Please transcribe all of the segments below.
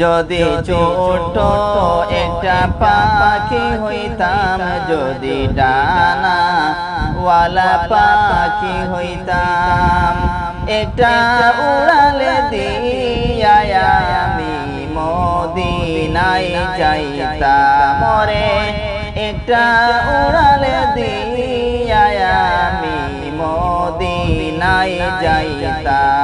যদি ছোট একটা পাখি হইতাম যদি ডানা ওয়ালা পাখি হইতাম একটা উড়ালে দিয়া আমি মদিনায় যাইতাম। মরে একটা উড়ালে দিয়া আমি মদিনায় যাইতাম।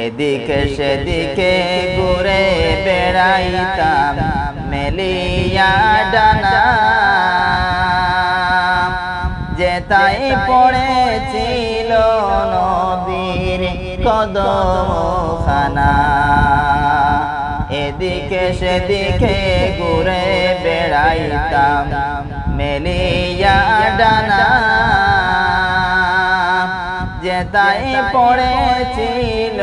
এদিকে সেদিকে ঘুরে বেড়াইতাম মেলিয়া ডানা। যেতাই পড়েছিল নদীর কদম খানা এদিকে সেদিকে ঘুরে বেড়াইতাম মেলিয়া ডানা। যেতাই পড়েছিল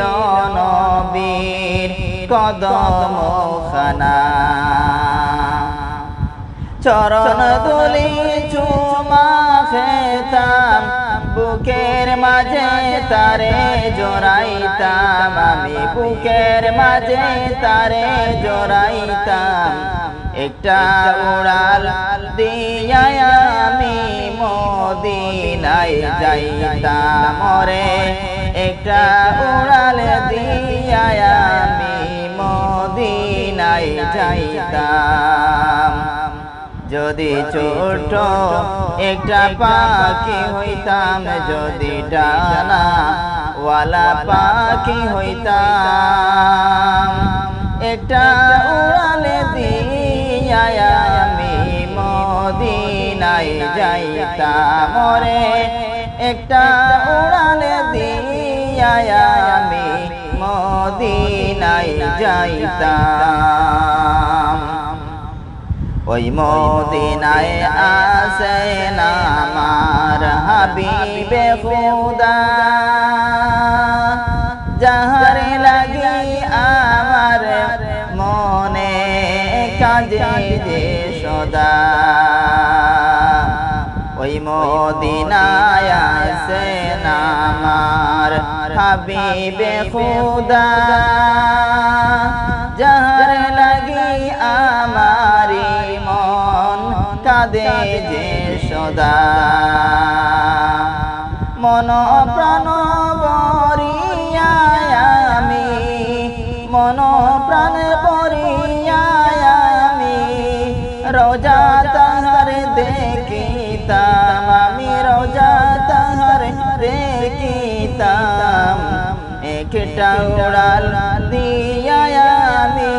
নবীর কদম খানা চরণ দুলি চুমা বুকের মাঝে তারে জোড়াইতাম। আমি বুকের মাঝে তারে জোড়াইতাম, একটা উড়াল দিয়া যাইতাম মরে একটা উড়াল দিয়া আমি যাইতাম। যদি ছোট একটা পাখি হইতাম, যদি ডানা ওয়ালা পাখি হইতাম, একটা মদিনায় যাইতাম মরে একটা উড়ালে দিয়া আমি মদিনায় যাইতাম। ওই মদিনায় আসেন আমার হাবিবে খুদা যাহার লাগি আমার মনে কাজে যে সদা। মদিনায় আসেন আমার হাবিবে খুদা। যাহার লাগি আমারি মন কাদে যে সদা। মন একটা উড়াল দিয়া আমি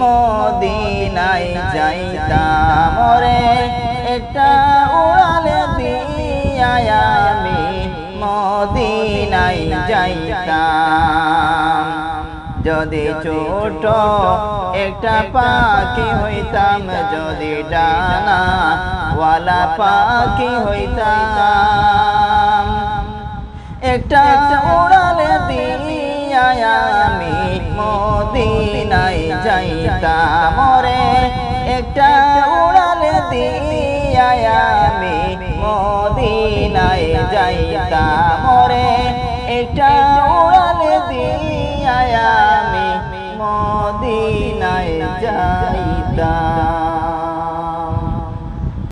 মদিনায় যাইতাম। রে একটা উড়াল দিয়া আমি যাইতাম। যদি ছোট একটা পাখি হইতাম, যদি ডানা পাখি হইতাম। একটা মদিনায় মরে একটা উড়ালে দিয়া